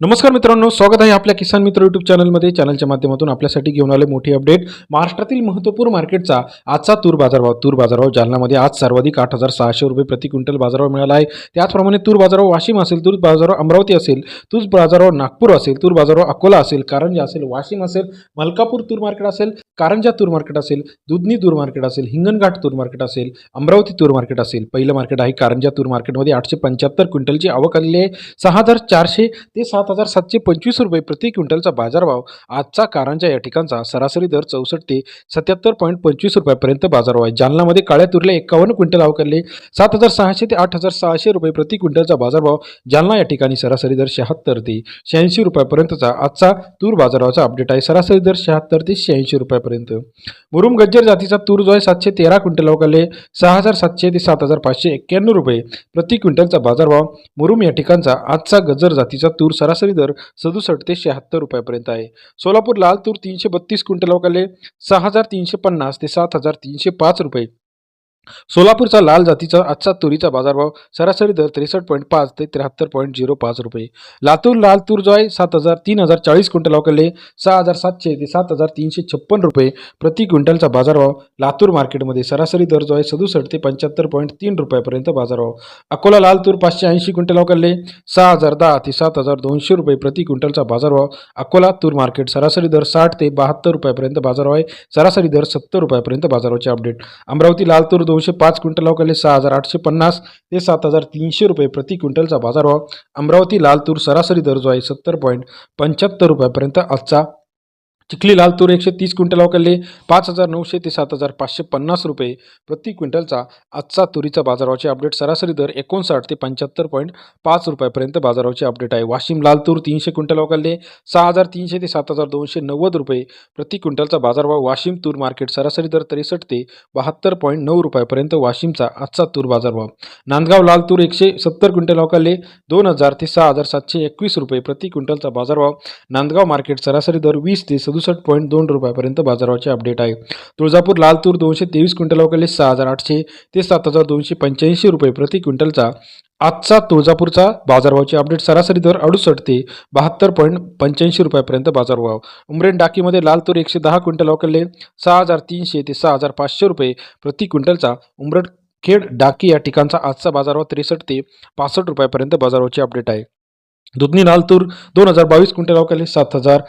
नमस्कार मित्रांनो स्वागत आहे आपल्या किसान मित्र युट्यूब चॅनलमध्ये. चॅनलच्या माध्यमातून आपल्यासाठी घेऊन आले मोठी अपडेट. महाराष्ट्रातील महत्त्वपूर्ण मार्केटचा आजचा तूर बाजारभाव. तूर बाजारभाव जालनामध्ये आज सर्वाधिक आठ हजार सहाशे रुपये प्रति क्विंटल बाजारभाव मिळाला आहे. त्याचप्रमाणे तूर बाजारभाव वाशिम असेल तूर बाजारभाव अमरावती असेल तूर बाजारभाव नागपूर असेल तूर बाजारभाव अकोला असेल कारंजा असेल वाशिम असेल मलकापूर तूर मार्केट असेल कारंजा तूर मार्केट असेल दुधनी तूर मार्केट असेल हिंगणघाट तूर मार्केट असेल अमरावती तूर मार्केट असेल. पहिलं मार्केट आहे कारंजा तूर मार्केटमध्ये आठशे पंच्याहत्तर क्विंटलची आवक आलेली आहे. सहा हजार चारशे ते सात हजार सातशे पंचवीस रुपये प्रति क्विंटलचा बाजारभाव आजचा कारंजा या ठिकाणचा सरासरी दर चौसष्ट ते सत्याहत्तर पॉईंट पंचवीस रुपयापर्यंत बाजारभाव आहे. जालनामध्ये काळ्या तुरीला एकावन्न क्विंटल अवकारले सात हजार सहाशे ते आठ हजार सहाशे रुपये प्रति क्विंटलचा बाजारभाव जालना या ठिकाणी सरासरी दर शहात्तर ते शहाऐंशी रुपयापर्यंतचा. आजचा तूर बाजारभावाचा अपडेट आहे. सरासरी दर शहात्तर ते शहाऐंशी रुपयापर्यंत. मुरुम गज्जर जातीचा तूर जो आहे सातशे तेरा क्विंटल अवकारले सहा हजार सातशे ते सात हजार पाचशे एक्क्याण्णव रुपये प्रति क्विंटलचा बाजारभाव. मुरुम या ठिकाणचा आजचा गज्जर जातीचा तूर सरासरी दर सदुसष्ट ते शहात्तर रुपयापर्यंत आहे. सोलापूर लाल तूर तीनशे बत्तीस क्विंटल अवकाले सहा हजार तीनशे पन्नास ते सात हजार तीनशे पाच रुपये. सोलापूरचा लाल जातीचा आजचा तुरीचा बाजारभाव सरासरी दर त्रेसष्ट पॉईंट पाच ते त्र्याहत्तर पॉईंट झिरो पाच रुपये. लातूर लाल तूर जो आहे सात हजार तीन हजार चाळीस क्विंटल अवकाले सहा हजार सातशे ते सात हजार तीनशे छप्पन रुपये प्रति क्विंटलचा बाजारभाव. लातूर मार्केटमध्ये सरासरी दर जो आहे सदुसष्ट ते पंच्याहत्तर पॉईंट तीन रुपयापर्यंत बाजारभाव. अकोला लाल तूर पाचशे ऐंशी क्विंटल अवकाले सहा हजार दहा ते सात हजार दोनशे रुपये प्रति क्विंटलचा बाजारभाव. अकोला तूर मार्केट सरासरी दर साठ ते बहात्तर रुपयापर्यंत बाजारभाव आहे सरासरी दर सत्तर रुपयापर्यंत बाजाराचे अपडेट. अमरावती लाल तूर दोनशे पाच क्विंटल अवकाले सहा हजार आठशे पन्नास ते सात हजार तीनशे रुपये प्रति क्विंटलचा बाजारभाव अमरावती लाल तूर सरासरी दर जो आहे सत्तर पॉईंट पंच्याहत्तर रुपयापर्यंत आजचा चिखली लाल तूर एकशे तीस क्विंटल अवकाले पाच हजार नऊशे ते सात हजार पाचशे पन्नास रुपये. प्रति क्विंटलचा आजचा तुरीचा बाजारावचे अपडेट सरासरी दर एकोणसाठ ते पंच्याहत्तर पॉईंट पाच रुपयापर्यंत बाजारावचे अपडेट आहे. वाशिम लाल तूर तीनशे क्विंटल अवकाले सहा हजार तीनशे ते सात हजार दोनशे नव्वद रुपये. प्रति क्विंटलचा बाजारभाव वाशिम तूर मार्केट सरासरी दर त्रेसष्ट ते बहात्तर पॉईंट नऊ रुपयापर्यंत वाशिमचा आजचा तूर बाजारभाव. नांदगाव लाल तूर एकशे सत्तर क्विंटल अवकाले दोन हजार ते सहा हजार सातशे एकवीस रुपये प्रति क्विंटलचा बाजारभाव. नांदगाव मार्केट सरासरी दर वीस ते सदुसष्ट पॉईंट दोन रुपयापर्यंत बाजाराचे अपडेट आहे. तुळजापूर लाल तूर दोनशे तेवीस क्विंटल अवकाले सहा हजार आठशे ते सात हजार दोनशे पंच्याऐंशी रुपये प्रति क्विंटलचा. आजचा तुळजापूरचा बाजारभावचे अपडेट सरासरी दर अडुसष्ट ते बहात्तर पॉईंट पंच्याऐंशी रुपयापर्यंत बाजारभाव. उमरेन डाकीमध्ये लाल तूर एकशे दहा क्विंटल अवकाले सहा हजार तीनशे ते सहा हजार पाचशे रुपये प्रति क्विंटलचा. उमरेड खेड डाकी या ठिकाणचा आजचा बाजारभाव त्रेसष्ट ते पासष्ट रुपयापर्यंत बाजारभावचे अपडेट आहे. दुधनी लाल तूर दोन हजार बावीस क्विंटल अवकाली सात हजार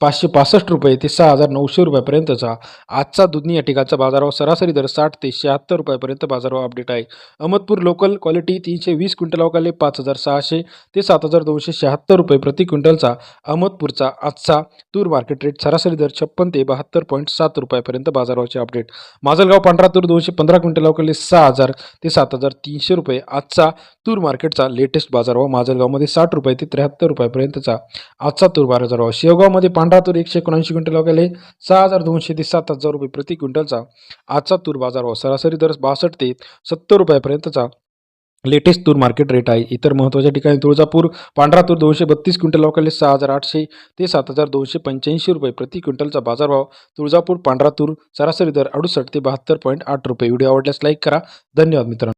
पाचशे पासष्ट रुपये ते सहा हजार नऊशे रुपयापर्यंतचा आजचा दुधनी या ठिकाणचा बाजारभाव सरासरी दर साठ ते शहात्तर रुपयापर्यंत बाजारभाव अपडेट आहे. अहमदपूर लोकल क्वालिटी तीनशे वीस क्विंटल अवकाले पाच हजार सहाशे ते सात हजार दोनशे शहात्तर रुपये प्रति क्विंटलचा अहमदपूरचा आजचा तूर मार्केट रेट सरासरी दर छप्पन ते बहात्तर पॉईंट सात रुपयापर्यंत बाजारभावाचे अपडेट माजलगाव पांढरा तूर दोनशे पंधरा क्विंटल अवकाले सहा हजार ते सात हजार तीनशे रुपये आजचा तूर मार्केटचा लेटेस्ट बाजारभाव माजलगावमध्ये साठ रुपये ते त्र्याहत्तर रुपयापर्यंतचा आजचा तूर बाजारभाव शेवगावमध्ये पांढरा तूर एकशे एकोणऐंशी क्विंटल गेले सहा हजार दोनशे ते सात हजार रुपये प्रति क्विंटलचा आजचा तूर बाजारभाव सरासरी दर बासष्ट ते सत्तर रुपयापर्यंतचा लेटेस्ट तूर मार्केट रेट आहे. इतर महत्त्वाच्या ठिकाणी तुळजापूर पांढरा तूर दोनशे बत्तीस क्विंटल अवकाले सहा हजार आठशे ते सात हजार दोनशे पंच्याऐंशी रुपये प्रति क्विंटलचा बाजारभाव तुळजापूर पांढरा तूर सरासरी दर अडुसष्ट ते बहात्तर पॉईंट आठ रुपये. व्हिडिओ आवडल्यास लाईक करा. धन्यवाद मित्रांनो.